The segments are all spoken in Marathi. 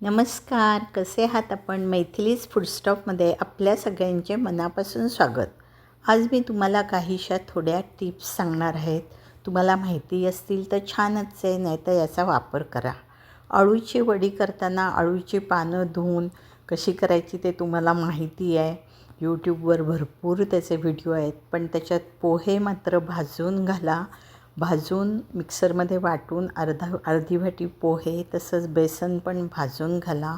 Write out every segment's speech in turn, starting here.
नमस्कार कसे आहात आपण? मैथिलीज फूडस्टॉपमध्ये आपल्या सगळ्यांचे मनापासून स्वागत. आज मी तुम्हाला काहीशा थोड्या टिप्स सांगणार आहेत. तुम्हाला माहिती असतील तर छानच आहे नाही तर याचा वापर करा. अळूची वडी करताना अळूची पानं धुवून कशी करायची ते तुम्हाला माहिती आहे. यूट्यूबवर भरपूर त्याचे व्हिडिओ आहेत पण त्याच्यात पोहे मात्र भाजून घाला. भाजून मिक्सरमध्ये वाटून अर्धा अर्धी वाटी पोहे तसंच बेसन पण भाजून घाला.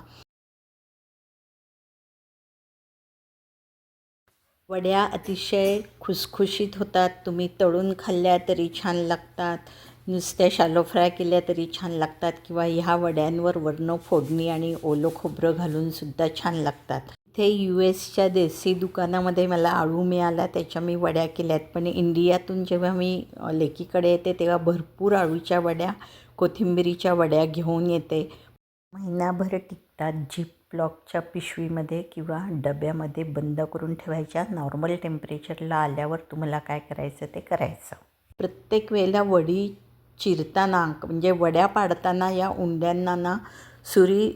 वड्या अतिशय खुसखुशीत होतात. तुम्ही तळून खाल्ल्या तरी छान लागतात. नुसत्या शालो फ्राय केल्या तरी छान लागतात. किंवा ह्या वड्यांवर वरणं फोडणी आणि ओलं खोबरं घालूनसुद्धा छान लागतात. इथे यू एसच्या देसी दुकानामध्ये मला आळू मिळाला. त्याच्या मी वड्या केल्यात. पण इंडियातून जेव्हा मी लेकीकडे येते तेव्हा भरपूर आळूच्या वड्या कोथिंबिरीच्या वड्या घेऊन येते. महिनाभर टिकतात जीप ब्लॉकच्या पिशवीमध्ये किंवा डब्यामध्ये बंद करून ठेवायच्या. नॉर्मल टेम्परेचरला आल्यावर तुम्हाला काय करायचं ते करायचं. प्रत्येक वेळेला वडी चिरताना म्हणजे वड्या पाडताना या उंड्यांना ना सुरी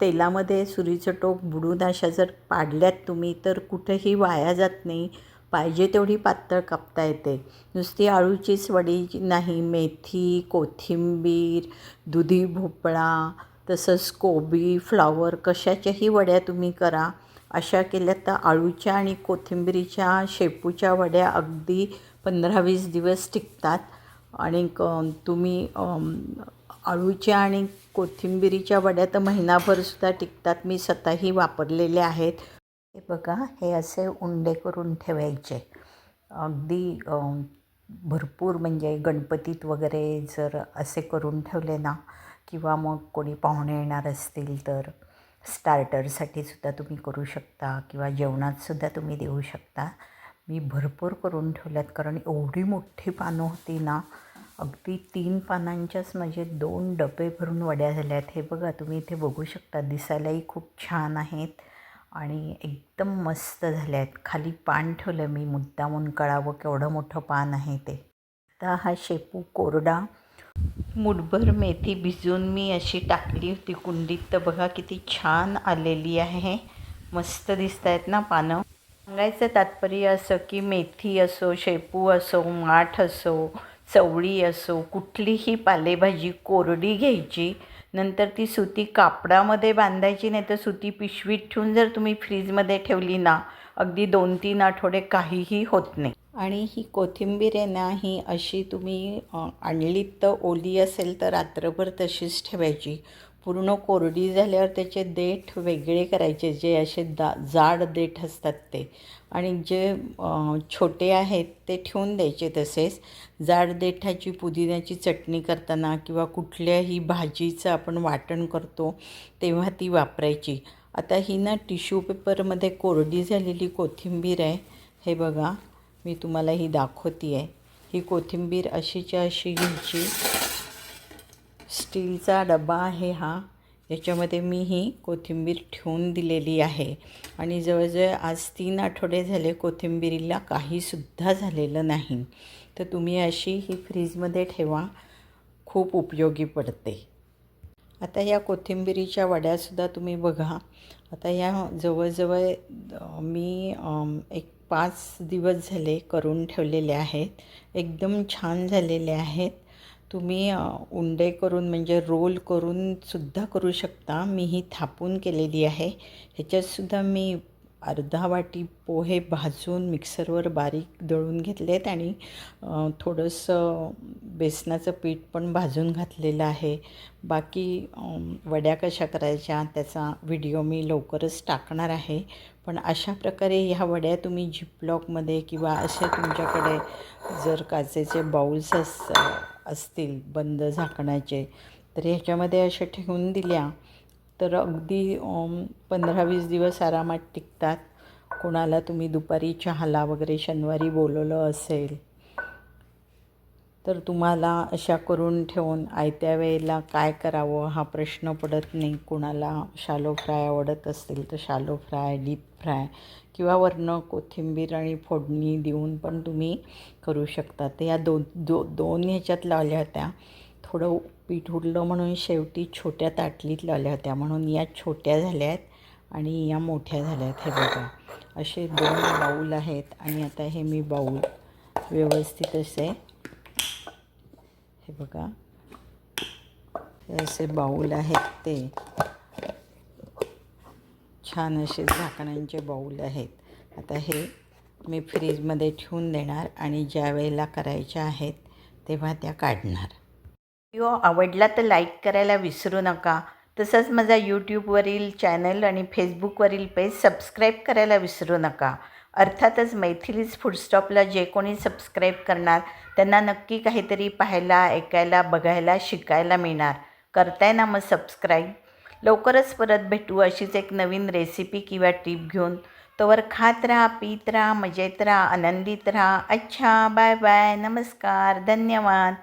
तेलामध्ये सुरीचं टोक बुडून अशा जर पाडल्यात तुम्ही तर कुठंही वाया जात नाही. पाहिजे तेवढी पातळ कापता येते. नुसती आळूचीच वडी नाही मेथी कोथिंबीर दुधी भोपळा तसंच कोबी फ्लॉवर कशाच्याही वड्या तुम्ही करा. अशा केल्या तर आळूच्या आणि कोथिंबीरीच्या शेपूच्या वड्या अगदी पंधरा वीस दिवस टिकतात. आणि क तुम्ही अळूच्या आणि कोथिंबिरीच्या वड्या तर महिनाभरसुद्धा टिकतात. मी स्वतःही वापरलेल्या आहेत. हे बघा हे असे उंडे करून ठेवायचे. अगदी भरपूर म्हणजे गणपतीत वगैरे जर असे करून ठेवले ना किंवा मग कोणी पाहुणे येणार असतील तर स्टार्टरसाठी सुद्धा तुम्ही करू शकता किंवा जेवणातसुद्धा तुम्ही देऊ शकता. मी भरपूर करून ठेवल्यात कारण एवढी मोठी पानं होती ना अगदी तीन पानांच्याच म्हणजे दोन डबे भरून वड्या झाल्या आहेत. हे बघा तुम्ही इथे बघू शकता दिसायलाही खूप छान आहेत आणि एकदम मस्त झाल्या आहेत. खाली पान ठेवलं मी मुद्दामून कळावं केवढं मोठं पान आहे ते. आता हा शेपू कोरडा मुठभर मेथी भिजवून मी अशी टाकली होती कुंडीत. तर बघा किती छान आलेली आहे. मस्त दिसत आहेत ना पानं. सांगायचं तात्पर्य असं की मेथी असो शेपू असो माठ असो चवळी असो कुठलीही पालेभाजी कोरडी घ्यायची. नंतर ती सुती कापडामध्ये बांधायची नाही तर सुती पिशवीत ठेवून जर तुम्ही फ्रीजमध्ये ठेवली ना अगदी दोन तीन आठवडे काहीही होत नाही. आणि ही कोथिंबीर आहे ना ही अशी तुम्ही आणलीत तर ओली असेल तर रात्रभर तशीच ठेवायची. पूर्ण कोरडी झाल्यावर त्याचे देठ वेगळे करायचे जे असे दा जाड देठ असतात ते. आणि जे छोटे आहेत ते ठेवून द्यायचे तसेच. जाड देठाची पुदिन्याची चटणी करताना किंवा कुठल्याही भाजीचं आपण वाटण करतो तेव्हा ती वापरायची. आता ही ना टिश्यू पेपरमध्ये कोरडी झालेली कोथिंबीर आहे. हे बघा मी तुम्हाला ही दाखवते आहे ही कोथिंबीर अशीच्या अशी घ्यायची. स्टीलचा डबा आहे हा. याच्यामध्ये मी ही कोथिंबीर ठेवून दिलेली आहे. आणि जवळजवळ आज तीन आठवडे झाले कोथिंबीरीला काहीसुद्धा झालेलं नाही. तर तुम्ही अशी ही फ्रीजमध्ये ठेवा. खूप उपयोगी पडते. आता या कोथिंबिरीच्या वड्यासुद्धा तुम्ही बघा. आता या जवळजवळ मी एक पाच दिवस झाले करून ठेवलेले आहेत. एकदम छान झालेले आहेत. तुम्ही उंडे करून म्हणजे रोल करून सुद्धा करू शकता. मी ही थापून केलेली आहे. ह्याच्यातसुद्धा मी अर्धा वाटी पोहे भाजून मिक्सरवर बारीक दळून घेतलेत आणि थोडंसं बेसनाचं पीठ पण भाजून घातलेलं आहे. बाकी वड्या कशा करायच्या त्याचा व्हिडिओ मी लवकरच टाकणार आहे. पण अशा प्रकारे ह्या वड्या तुम्ही जिपलॉकमध्ये किंवा असे तुमच्याकडे जर काचेचे बाउल्स अस असतील बंद झाकण्याचे. तर ह्याच्यामध्ये अशा ठेवून दिल्या. तर अगदी पंधरा वीस दिवस आरामात टिकतात. कोणाला तुम्ही दुपारी चहाला वगैरे शनिवारी बोलवलं असेल तर तुम्हाला अशा करून ठेवून आयत्या वेळेला काय करावं हा प्रश्न पडत नाही. कुणाला शालो फ्राय आवडत असतील तर शालो फ्राय डीप फ्राय किंवा वरनं कोथिंबीर आणि फोडणी देऊन पण तुम्ही करू शकता. तर या दोन दो दोन ह्याच्यात लावल्या होत्या. थोडं पीठ उरलं म्हणून शेवटी छोट्या ताटलीत लावल्या होत्या. म्हणून या छोट्या झाल्या आहेत आणि या मोठ्या झाल्या आहेत. हे बघा. असे दोन बाऊल आहेत आणि आता हे मी बाऊल व्यवस्थित असे हे बघा. हे असे बाऊल आहेत ते. छान असे झाकण्यांचे बाऊल आहेत. आता हे मी फ्रीजमध्ये ठेवून देणार आणि ज्या वेळेला करायच्या आहेत तेव्हा त्या काढणार. व्हिडिओ आवडला तर लाईक करायला विसरू नका. तसंच माझा यूट्यूबवरील चॅनल आणि फेसबुकवरील पेज सबस्क्राईब करायला विसरू नका. अर्थातच मैथिलीज फूडस्टॉपला जे कोणी सबस्क्राईब करणार त्यांना नक्की काहीतरी पाहायला ऐकायला बघायला शिकायला मिळणार. करताय ना मग सबस्क्राईब? लवकरच परत भेटू अशीच एक नवीन रेसिपी किंवा टीप घेऊन. तोवर खात राहा पीत राहा मजेत राहा आनंदित राहा. अच्छा बाय बाय नमस्कार धन्यवाद.